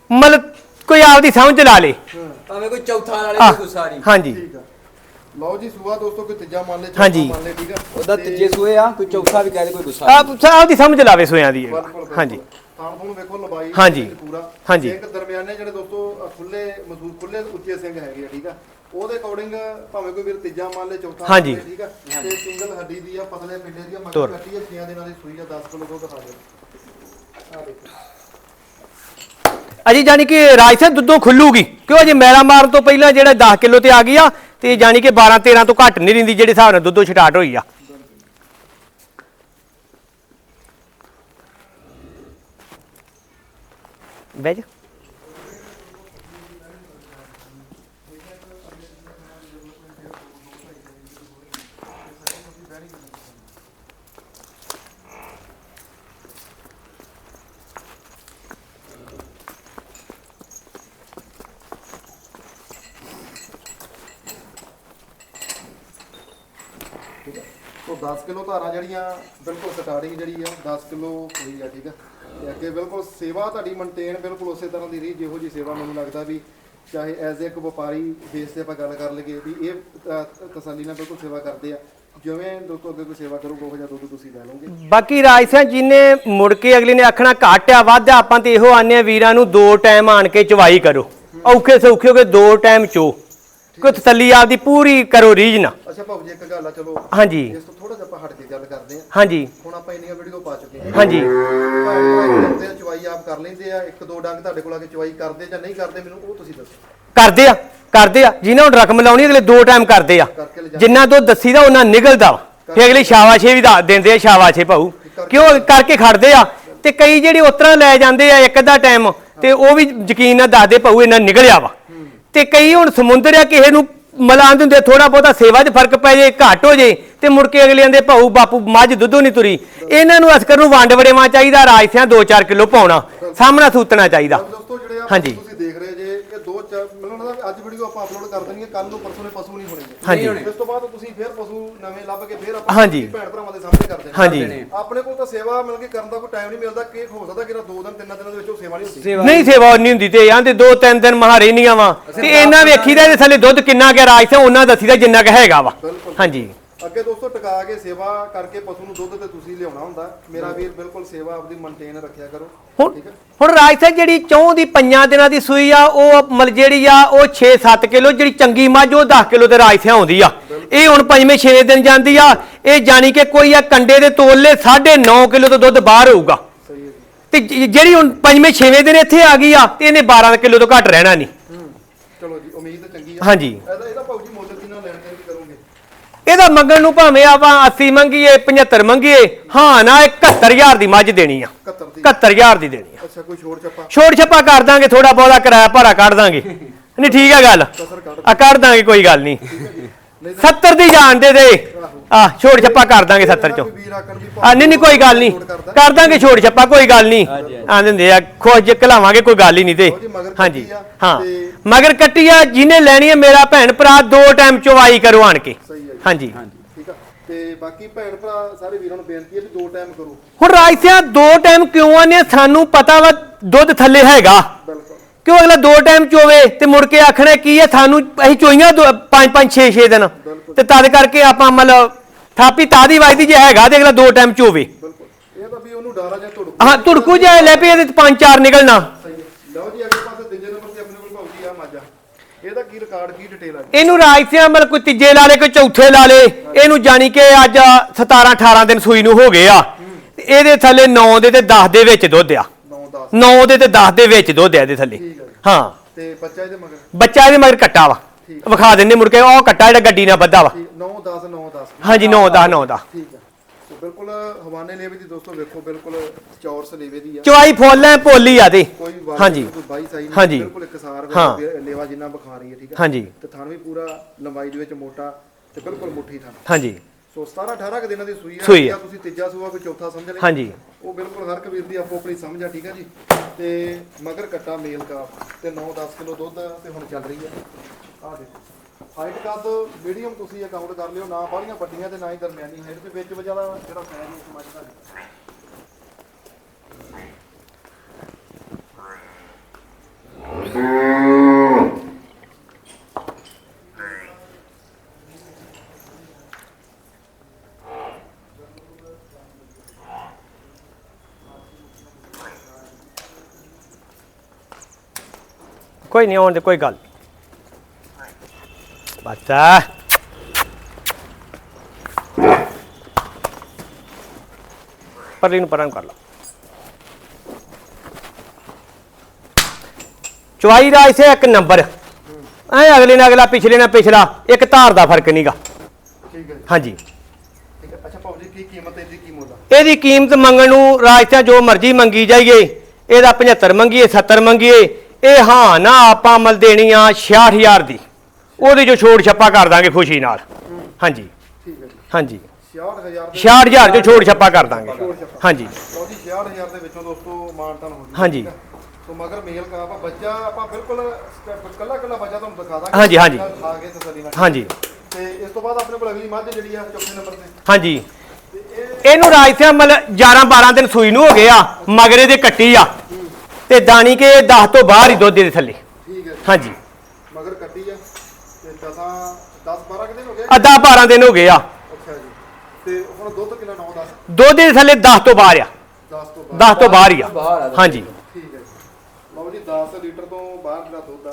ਮਤਲਬ ਕੋਈ ਆਪਦੀ ਸਮਝ ਲਾ ਲੇ। ਹਾਂ। ਭਾਵੇਂ ਕੋਈ ਚੌਥਾ ਵਾਲੇ ਆਹ, ਕੋਈ ਗੁਸਾਰੀ ਹਾਂਜੀ। ਠੀਕ ਆ। ਲਓ ਜੀ ਸੂਆ ਦੋਸਤੋ ਕੋਈ ਤੀਜਾ ਮੰਨ ਲੈ ਹਾਂਜੀ। ਮੰਨ ਲੈ ਠੀਕ ਆ ਉਹਦਾ ਤੀਜੇ ਸੂਏ ਆ ਕੋਈ ਚੌਥਾ ਵੀ ਕਹਦੇ ਕੋਈ ਗੁੱਸਾ ਆਪ ਆਪਦੀ ਸਮਝ ਲਾਵੇ ਸੋਇਆਂ ਦੀ ਇਹ। ਬਿਲਕੁਲ, ਬਿਲਕੁਲ। ਹਾਂਜੀ ਥਾਣ ਥੂਣ ਵੇਖੋ ਲੰਬਾਈ ਹਾਂਜੀ। ਵਿੱਚ ਪੂਰਾ ਹਾਂਜੀ। ਇੱਕ ਦਰਮਿਆਨੇ ਜਿਹੜੇ ਦੋਸਤੋ ਖੁੱਲੇ ਮਜ਼ਬੂਤ ਖੁੱਲੇ ਉੱਚੇ ਸਿੰਘ ਹੈਗੇ ਆ ਠੀਕ ਆ ਉਹਦੇ ਅਕੋਰਡਿੰਗ ਭਾਵੇਂ ਕੋਈ ਵੀਰ ਤੀਜਾ ਮੰਨ ਲੈ ਚੌਥਾ ਹਾਂਜੀ। ਮੰਨ ਲਏ, ਠੀਕ ਆ ਤੇ ਸਿੰਗਲ ਹੱਡੀ ਦੀ ਆ ਪਤਲੇ ਪਿੰਡੇ ਦੀ ਆ ਮਗਰ ਤੁਰ। ਕੱਟੀ ਆ 6 ਦਿਨਾਂ ਦੀ ਸੂਈ ਆ 10 ਕਿਲੋ ਦੁੱਧ ਖਾ ਦੇ ਆ ਦੇਖੋ ਅਜੀ ਜਾਨੀ ਕਿ ਰਾਜ ਸਾਹਿਬ ਦੁੱਧੋਂ ਖੁੱਲੂਗੀ ਕਿਉਂ ਅਜੇ ਮੈਲਾ ਮਾਰਨ ਤੋਂ ਪਹਿਲਾਂ ਜਿਹੜਾ 10 ਕਿਲੋ ਤੇ ਆ ਗਈ ਆ ਤੇ ਜਾਨੀ ਕਿ 12 13 ਤੋਂ ਘੱਟ ਨਹੀਂ ਰਹਿੰਦੀ ਜਿਹੜੇ ਹਿਸਾਬ ਨਾਲ ਦੁੱਧੋਂ ਸਟਾਰਟ ਹੋਈ ਆ। ਬੈਜ 10 ਕਿਲੋ ਧਾਰਾਂ ਜਿਹੜੀਆਂ ਬਿਲਕੁਲ ਸਟਾਰਟਿੰਗ ਜਿਹੜੀ ਆ 10 ਕਿਲੋ ਹੋਈ ਆ ਠੀਕ ਆ? ਤੇ ਅੱਗੇ ਬਿਲਕੁਲ ਸੇਵਾ ਤੁਹਾਡੀ ਮੇਨਟੇਨ ਬਿਲਕੁਲ ਉਸੇ ਤਰ੍ਹਾਂ ਦੀ ਰਹੀ ਜਿਹੋ ਜੀ ਸੇਵਾ ਮੈਨੂੰ ਲੱਗਦਾ ਵੀ ਚਾਹੇ ਐਜ਼ ਇੱਕ ਵਪਾਰੀ ਬੇਸ ਤੇ ਆਪਾਂ ਗੱਲ ਕਰ ਲਈਏ ਵੀ ਇਹ ਤਸੱਲੀ ਨਾਲ ਬਿਲਕੁਲ ਸੇਵਾ ਕਰਦੇ ਆ। ਜਿਵੇਂ ਦੋਸਤੋ ਅੱਗੇ ਕੋਈ ਸੇਵਾ ਕਰੂਗਾ ਉਹ ਜਿਹਾ ਦੁੱਧ ਤੁਸੀਂ ਲੈ ਲਓਗੇ। ਬਾਕੀ ਰਾਜ ਸਿੰਘ ਜਿਹਨੇ ਮੁੜ ਕੇ ਅਗਲੇ ਨੇ ਆਖਣਾ ਘੱਟ ਆ ਵੱਧ ਆ ਆਪਾਂ ਤੇ ਇਹੋ ਆਨੇ ਵੀਰਾਂ ਨੂੰ ਦੋ ਟਾਈਮ ਆਣ ਕੇ ਚਵਾਈ ਕਰੋ। ਔਖੇ ਸੌਖੇ ਹੋ ਕੇ ਦੋ ਟਾਈਮ ਚੋ। ਕੋਈ ਤਸੱਲੀ ਆਪਦੀ ਪੂਰੀ ਕਰੋ ਰੀਝ ਨਾ। ਅੱਛਾ ਭਾਉ ਜੀ ਇੱਕ ਗੱਲ ਆ ਚਲੋ। ਹਾਂਜੀ। ਇਸ ਤੋਂ ਥੋੜਾ ਜਿਹਾ ਆਪਾਂ ਹਟ ਕੇ ਗੱਲ ਕਰਦੇ ਆ ਹਾਂਜੀ। ਹੁਣ ਆਪਾਂ ਇੰਨੀਆਂ ਵੀਡੀਓ ਪਾ ਚੁੱਕੇ ਹਾਂ। ਹਾਂਜੀ। ਕਰਦੇ ਆ ਚਵਾਈ ਆਪ ਕਰ ਲੈਂਦੇ ਆ। ਇੱਕ ਦੋ ਡੰਗ ਤੁਹਾਡੇ ਕੋਲ ਆ ਕੇ ਚਵਾਈ ਕਰਦੇ ਜਾਂ ਨਹੀਂ ਕਰਦੇ ਮੈਨੂੰ ਉਹ ਤੁਸੀਂ ਦੱਸੋ। ਕਰਦੇ ਆ ਕਰਦੇ ਆ। ਜਿਨ੍ਹਾਂ ਨੂੰ ਰਕਮ ਲਾਉਣੀ ਅਗਲੇ ਦੋ ਟਾਈਮ ਕਰਦੇ ਆ। ਜਿੰਨਾ ਤੋਂ ਦੱਸੀਦਾ ਉਹਨਾਂ ਨਿਕਲਦਾ ਫੇ ਅਗਲੇ ਸ਼ਾਬਾਸ਼ੇ ਵੀ ਦੱਸ ਦਿੰਦੇ ਆ ਸ਼ਾਬਾਸ਼ੇ ਭਾਊ। ਕਿਉਂ ਕਰਕੇ ਖੜਦੇ ਆ? ਤੇ ਕਈ ਜਿਹੜੇ ਉਤਰਾ ਲੈ ਜਾਂਦੇ ਆ ਇੱਕ ਅੱਧਾ ਟਾਈਮ ਤੇ ਉਹ ਵੀ ਯਕੀਨ ਨਾਲ ਦੱਸਦੇ ਭਾਊ ਇਹਨਾਂ ਨਿਕਲਿਆ ਵਾ। ਤੇ ਕਈ ਹੁਣ ਸਮੁੰਦਰ ਆ ਕਿਸੇ ਨੂੰ ਮਲਾਂ ਦਿੰਦੇ ਥੋੜਾ ਬਹੁਤਾ ਸੇਵਾ 'ਚ ਫ਼ਰਕ ਪੈ ਜੇ ਘੱਟ ਹੋ ਜੇ ਤੇ ਮੁੜ ਕੇ ਅਗਲੇ ਆਂਦੇ ਭਾਊ ਬਾਪੂ ਮੱਝ ਦੁੱਧੋਂ ਨਹੀਂ ਤੁਰੀ ਇਹਨਾਂ ਨੂੰ ਅਸਕਰ ਨੂੰ ਵੰਡ ਵੜੇਵਾ ਚਾਹੀਦਾ ਰਾਜਸਿਆਂ 2-4 ਕਿਲੋ ਪਾਉਣਾ ਸਾਹਮਣਾ ਸੂਤਣਾ ਚਾਹੀਦਾ ਤਾਂ ਦੋਸਤੋ ਜਿਹੜੇ ਆ ਹਾਂਜੀ। ਤੁਸੀਂ ਦੋ ਚਾਰ ਮੈਨੂੰ ਲੱਗਦਾ ਵੀ ਅੱਜ ਵੀਡੀਓ ਆਪਾਂ ਅਪਲੋਡ ਕਰ ਦੇਣੀ ਹੈ ਕੱਲ ਨੂੰ ਪਰਸੋਂ ਨੇ ਪਸ਼ੂ ਨਹੀਂ ਹੋਣਗੇ। ਹਾਂਜੀ। ਇਸ ਤੋਂ ਬਾਅਦ ਤੁਸੀਂ ਫੇਰ ਪਸ਼ੂ ਨਵੇਂ ਲੱਭ ਕੇ ਫੇਰ ਆਪਾਂ ਹਾਂਜੀ। ਭੈਣ ਭਰਾਵਾਂ ਦੇ ਸਾਹਮਣੇ ਕਰਦੇ ਹਾਂ। ਹਾਂਜੀ। ਆਪਣੇ ਕੋਲ ਤਾਂ ਸੇਵਾ ਮਿਲ ਕੇ ਕਰਨ ਦਾ ਕੋਈ ਟਾਈਮ ਨਹੀਂ ਮਿਲਦਾ। ਕਿ ਹੋ ਸਕਦਾ ਕਿ ਦੋ ਦਿਨ ਤਿੰਨ ਦਿਨਾਂ ਦੇ ਵਿੱਚ ਉਹ ਸੇਵਾ ਨਹੀਂ ਹੁੰਦੀ? ਸੇਵਾ ਨਹੀਂ ਸੇਵਾ ਉਨੀ ਹੁੰਦੀ ਤੇ ਆਂਦੇ ਦੋ ਤਿੰਨ ਦਿਨ ਮਹਾਰੇ ਨਹੀਂ ਆਵਾਂ ਤੇ ਇਹਨਾਂ ਵੇਖੀਦਾ ਇਹਦੇ ਥੱਲੇ ਦੁੱਧ ਕਿੰਨਾ ਕੁ ਰਾਜ ਤੇ ਉਹਨਾਂ ਦੱਸੀਦਾ ਜਿੰਨਾ ਕੁ ਹੈਗਾ ਵਾ। ਬਿਲਕੁਲ। ਹਾਂਜੀ। ਅੱਗੇ ਦੋਸਤੋ ਟਿਕਾ ਕੇ ਸੇਵਾ ਕਰਕੇ ਪਸ਼ੂ ਨੂੰ ਦੁੱਧ ਤੇ ਤੁਸੀਂ ਲਿਆਉਣਾ ਹੁੰਦਾ। ਮੇਰਾ ਵੀਰ ਬਿਲਕੁਲ ਸੇਵਾ ਆਪਦੀ ਮੇਨਟੇਨ ਰੱਖਿਆ ਕਰੋ। ਠੀਕ ਹੈ? ਹੁਣ ਰਾਜ ਸਾਹਿਬ ਜਿਹੜੀ ਚੌਂ ਦੀ ਪੰਜਾਂ ਦਿਨਾਂ ਦੀ ਸੂਈ ਆ ਉਹ ਮਲ ਜਿਹੜੀ ਆ ਉਹ 6-7 ਕਿਲੋ ਜਿਹੜੀ ਚੰਗੀ ਮੱਝ ਉਹ 10 ਕਿਲੋ ਤੇ ਰਾਜ ਸਿਆ ਆਉਂਦੀ ਆ। ਇਹ ਹੁਣ ਪੰਜਵੇਂ ਛੇਵੇਂ ਦਿਨ ਜਾਂਦੀ ਆ। ਇਹ ਜਾਣੀ ਕਿ ਕੋਈ ਆ ਕੰਡੇ ਦੇ ਤੋਲੇ 9.5 ਕਿਲੋ ਤੋਂ ਦੁੱਧ ਬਾਹਰ ਹੋਊਗਾ। ਤੇ ਜਿਹੜੀ ਹੁਣ ਪੰਜਵੇਂ ਛੇਵੇਂ ਦਿਨ ਇੱਥੇ ਆ ਗਈ ਆ ਤੇ ਇਹਨੇ 12 ਕਿਲੋ ਤੋਂ ਘੱਟ ਰਹਿਣਾ ਨਹੀਂ। ਚਲੋ ਜੀ ਉਮੀਦ ਤਾਂ ਚੰਗੀ ਆ। ਹਾਂਜੀ। ਇਹਦਾ ਇਹਦਾ ਭਾਊ ਜੀ ਮੁੱਲ ਕਿੰਨਾ ਲੈਣ ਦੇਣ ਕੀ ਕਰੋਗੇ ਇਹਦਾ ਮੰਗਣ ਨੂੰ ਭਾਵੇਂ ਆਪਾਂ 80 ਮੰਗੀਏ 75 ਮੰਗੀਏ ਹਾਂ ਨਾ 71000 ਦੀ ਮੱਝ ਦੇਣੀ ਆ। 71 ਦੀ। 71000 ਦੀ ਦੇਣੀ ਆ। ਅੱਛਾ ਕੋਈ ਛੋੜ ਛੱਪਾ? ਛੋੜ ਛੱਪਾ ਕਰ ਦਾਂਗੇ ਥੋੜਾ ਬਹੁਤਾ ਕਿਰਾਇਆ ਭਾੜਾ ਕੱਢ ਦਾਂਗੇ। ਨਹੀਂ ਠੀਕ ਆ ਗੱਲ। ਆ ਕੱਢ ਦਾਂਗੇ ਕੋਈ ਗੱਲ ਨਹੀਂ। ਨਹੀਂ ਤਾਂ 70 ਦੀ ਜਾਣ ਦੇ ਦੇ। ਆ ਛੋੜ ਛੱਪਾ ਕਰ ਦਾਂਗੇ 70 ਚੋਂ। ਆ ਨਹੀਂ ਨਹੀਂ ਕੋਈ ਗੱਲ ਨਹੀਂ। ਕਰ ਦਾਂਗੇ। ਛੋੜ ਛੱਪਾ ਕੋਈ ਗੱਲ ਨਹੀਂ। ਆ ਦਿੰਦੇ ਆ ਖੁਸ਼ ਕਲਾਵਾਂਗੇ ਕੋਈ ਗੱਲ ਹੀ ਨਹੀਂ ਤੇ। ਹਾਂਜੀ ਹਾਂ। ਮਗਰ ਕੱਟੀ ਆ ਜਿਹਨੇ ਲੈਣੀ ਹੈ ਮੇਰਾ ਭੈਣ ਭਰਾ ਦੋ ਟਾਈਮ ਚਵਾਈ ਕਰੋ ਆਣ ਕੇ। ਸਹੀ ਹੈ ਜੀ ਹਾਂਜੀ ਠੀਕ ਆ। ਤੇ ਬਾਕੀ ਭੈਣ ਭਰਾ ਸਾਰੇ ਵੀਰਾਂ ਨੂੰ ਬੇਨਤੀ ਹੈ ਵੀ ਦੋ ਟਾਈਮ ਕਰੋ। ਹੁਣ ਰਾਜਸਿਆ ਦੋ ਟਾਈਮ ਕਿਉਂ ਆਨੇ ਸਾਨੂੰ ਪਤਾ ਵਾ ਦੁੱਧ ਥੱਲੇ ਹੈਗਾ। ਬਿਲਕੁਲ। ਕਿਉਂ ਅਗਲਾ ਦੋ ਟਾਈਮ ਚੋਵੇ ਤੇ ਮੁੜ ਕੇ ਆਖਣਾ ਕੀ ਹੈ ਸਾਨੂੰ ਅਸੀਂ ਚੋਈਆਂ ਦੋ- ਪੰਜ ਪੰਜ 6 6 ਦਿਨ। ਤੇ ਤਦ ਕਰਕੇ ਆਪਾਂ ਮਤਲਬ ਥਾਪੀ ਤਾਦੀ ਵਜਦੀ ਜੇ ਹੈਗਾ ਤੇ ਅਗਲਾ ਦੋ ਟਾਈਮ ਚੋਵੇ ਬਿਲਕੁਲ। ਇਹ ਤਾਂ ਵੀ ਉਹਨੂੰ ਡਾਰਾ ਜਾਂ ਧੁੜਕ। ਹਾਂ ਧੁੜਕੂ ਜਾਏ ਲੈ ਪਈ ਇਹਦੇ ਚ ਪੰਜ ਚਾਰ ਨਿਕਲਣਾ। ਲਓ ਜੀ ਅਗਲੇ ਪਾਸੇ ਤੀਜੇ ਨੰਬਰ ਤੇ ਆਪਣੇ ਕੋਲ ਭਾਊ ਜੀ ਆ ਮਾਜਾ ਇਹਦਾ ਕੀ ਰਿਕਾਰਡ ਕੀ ਡਿਟੇਲ ਆ ਜੀ? ਇਹਨੂੰ ਰਾਜਸਿਆ ਮਤਲਬ ਕੋਈ ਤੀਜੇ ਲਾ ਲੇ ਕੋਈ ਚੌਥੇ ਲਾ ਲੇ। ਇਹਨੂੰ ਜਾਣੀ ਕਿ ਅੱਜ 17 18 ਦਿਨ ਸੂਈ ਨੂੰ ਹੋ ਗਏ ਆ। ਇਹਦੇ ਥੱਲੇ 9 ਦੇ ਤੇ 10 ਦੇ ਵਿੱਚ ਦੁੱਧ ਆ। 9 10 9 ਦੇ ਤੇ 10 ਦੇ ਵਿੱਚ ਦੁੱਧ ਆ ਇਹਦੇ ਥੱਲੇ। ਹੈ। ਤੇ ਬੱਚਾ ਇਹਦੇ ਮਗਰ? ਬੱਚਾ ਇਹਦੇ ਮਗਰ ਕੱਟਾ ਵਾ। ਵਿਖਾ ਦਿੰਨੇ ਮੁੜ ਕੇ ਉਹ ਕੱਟਾ ਜਿਹੜਾ ਗੱਡੀ ਨਾਲ ਬੱਧਾ ਵਾ। ਠੀਕ 9 10 9 10 ਹਾਂਜੀ 9 10 9 10 ਠੀਕ ਹੈ ਸੋ ਬਿਲਕੁਲ ਹਵਾਨੇ ਲੇਵੇ ਦੀ ਦੋਸਤੋ ਵੇਖੋ ਬਿਲਕੁਲ ਚੌਰਸ ਲੇਵੇ ਦੀ ਆ। ਚਵਾਈ ਫੁੱਲ ਐ ਭੋਲੀ ਆ ਕੋਈ ਵਾਰ ਹਾਂਜੀ। ਕੋਈ ਬਾਈ ਸਾਈ ਨਹੀਂ ਹਾਂਜੀ। ਬਿਲਕੁਲ ਇੱਕਸਾਰ ਹਾਂ। ਲੇਵਾ ਜਿੰਨਾ ਬਖਾ ਰਹੀ ਹੈ ਠੀਕ ਹੈ। ਹਾਂਜੀ। ਤੇ ਥਣ ਵੀ ਪੂਰਾ ਲੰਬਾਈ ਦੇ ਵਿੱਚ ਮੋਟਾ ਤੇ ਬਿਲਕੁਲ ਮੁੱਠੀ ਥਣ ਹਾਂਜੀ। ਸੋ 17 18 ਕੁ ਦਿਨਾਂ ਦੀ ਸੂਈ। ਜਾਂ ਤੁਸੀਂ ਤੀਜਾ ਸੂਆ ਕੋਈ ਚੌਥਾ ਸਮਝ ਲੈ ਹਾਂਜੀ। ਉਹ ਬਿਲਕੁਲ ਹਰ ਕਬੀਰ ਦੀ ਆਪੋ ਆਪਣੀ ਸਮਝ ਆ ਠੀਕ ਹੈ ਜੀ। ਤੇ ਮਗਰ ਕੱਟਾ ਮੇਲ ਕਾ ਤੇ 9-10 ਕਿਲੋ ਦੁੱਧ ਤੇ ਹੁਣ ਚੱਲ ਰਹੀ ਹੈ। ਆਹ ਦੇਖੋ। ਹਾਈਟ ਕੱਦ ਮੀਡੀਅਮ ਤੁਸੀਂ ਅਕਾਊਂਟ ਕਰ ਲਿਓ, ਨਾ ਬਾਹਲੀਆਂ ਵੱਡੀਆਂ ਤੇ ਨਾ ਹੀ ਦਰਮਿਆਨੀ। ਹਾਈਟ ਦੇ ਵਿੱਚ ਵਜਾਲਾ ਜਿਹੜਾ ਸਾਈਜ਼ ਉਸ ਮੱਝ ਦਾ ਕੋਈ ਨਹੀਂ, ਆਉਣ ਦੇ, ਕੋਈ ਗੱਲ ਬੱਚਾ ਪਰਲੀ ਨੂੰ ਪਰਾਂ ਕਰ ਲਾ ਚੁਆਈ ਦਾ ਇਸੇ ਇੱਕ ਨੰਬਰ। ਐ ਅਗਲੇ ਨਾਲ ਅਗਲਾ ਪਿਛਲੇ ਨਾਲ ਪਿਛਲਾ। ਇੱਕ ਧਾਰ ਦਾ ਫ਼ਰਕ ਨਹੀਂਗਾ ਠੀਕ ਹੈ ਹਾਂਜੀ। ਠੀਕ ਹੈ। ਅੱਛਾ ਭਾਉ ਜੀ ਕੀ ਕੀਮਤ ਹੈ ਇਹਦੀ ਕੀ ਮੁੱਲ ਆ? ਇਹਦੀ ਕੀਮਤ ਮੰਗਣ ਨੂੰ ਰਾਜਤਾ ਜੋ ਮਰਜ਼ੀ ਮੰਗੀ ਜਾਈਏ। ਇਹਦਾ 75 ਮੰਗੀਏ 70 ਮੰਗੀਏ। ਇਹ ਹਾਂ ਨਾ ਆਪਾਂ ਅਮਲ ਦੇਣੀ ਆ 66000 ਦੀ। ਉਹਦੇ ਜੋ ਛੋੜ ਛੱਪਾ ਕਰ ਦਾਂਗੇ ਖੁਸ਼ੀ ਨਾਲ। ਹਾਂਜੀ। ਠੀਕ ਹੈ ਜੀ। ਹਾਂਜੀ। 66000 ਦੇ 66000 ਜੋ ਛੋੜ ਛੱਪਾ ਕਰ ਦਾਂਗੇ। ਹਾਂਜੀ। ਲਓ ਜੀ 66000 ਦੇ ਵਿੱਚੋਂ ਦੋਸਤੋ ਮਾਨਤਨ ਹੋ ਜੂਗਾ। ਹਾਂਜੀ। ਠੀਕ ਹੈ। ਸੋ ਮਗਰ ਮੇਲ ਕਾ ਆਪਾਂ ਬੱਚਾ ਆਪਾਂ ਬਿਲਕੁਲ ਕੱਲਾ ਕੱਲਾ ਬੱਚਾ ਤੁਹਾਨੂੰ ਦਿਖਾ ਦਾਂਗੇ। ਹਾਂਜੀ, ਹਾਂਜੀ। ਖਾ ਕੇ ਤਸੱਲੀ ਨਾਲ। ਹਾਂਜੀ। ਤੇ ਇਸ ਤੋਂ ਬਾਅਦ ਆਪਣੇ ਕੋਲ ਅਗਲੀ ਮੱਝ ਜਿਹੜੀ ਆ ਚੌਥੇ ਨੰਬਰ ਤੇ। ਹਾਂਜੀ। ਇਹਨੂੰ ਰਾਜਸਿਆ ਮਲ 11 12 ਦਿਨ ਸੂਈ ਨੂੰ ਹੋ ਗਏ ਆ ਮਗਰੇ ਦੇ ਕੱਟੀ ਆ। ਤੇ ਦਾਣੀ ਕੇ 10 ਤੋਂ ਬਾਹਰ ਹੀ ਦੁੱਧ ਦੇ ਥੱਲੇ। ਠੀਕ ਹੈ। ਹਾਂਜੀ। ਮਗਰ ਕੱਟੀ ਆ। ਤੇ 10 10 12 ਦਿਨ ਹੋ ਗਏ? ਅੱਧਾ 12 ਦਿਨ ਹੋ ਗਏ ਆ। ਅੱਛਾ ਜੀ। ਤੇ ਹੁਣ ਦੁੱਧ ਕਿੰਨਾ 9 10 ਦੁੱਧ ਦੇ ਥੱਲੇ 10 ਤੋਂ ਬਾਹਰ ਆ। 10 ਤੋਂ ਬਾਅਦ 10 ਤੋਂ ਬਾਹਰ ਹੀ ਆ। ਬਾਹਰ ਆ ਦੁੱਧ। ਹਾਂਜੀ। ਠੀਕ ਹੈ ਜੀ। ਲਓ ਜੀ 10 ਲੀਟਰ ਤੋਂ ਬਾਹਰ ਜਿਹੜਾ ਦੁੱਧ ਆ।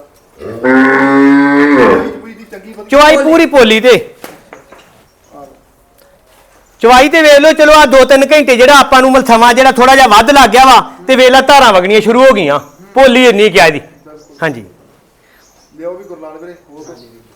ਕੋਈ ਦੀ ਚੰਗੀ ਵਧੀਆ ਚਵਾਈ ਪੂਰੀ ਪੋਲੀ ਤੇ। ਚਵਾਈ ਤੇ ਵੇਖ ਲਓ ਚਲੋ ਆ 2-3 ਘੰਟੇ ਜਿਹੜਾ ਆਪਾਂ ਨੂੰ ਮਲ ਸਮਾਂ ਜਿਹੜਾ ਥੋੜਾ ਜਿਹਾ ਵੱਧ ਲੱਗ ਗਿਆ ਵਾ ਤੇ ਵੇਖ ਲਾ ਧਾਰਾਂ ਵਗਣੀਆਂ ਸ਼ੁਰੂ ਹੋ ਗਈਆਂ। ਪੋਲੀ ਇੰਨੀ ਕਿਆ ਇਹਦੀ। ਹਾਂਜੀ। ਲਿਓ ਵੀ ਗੁਰਲਾਲ ਵੀਰੇ ਹੋਰ ਕੁਛ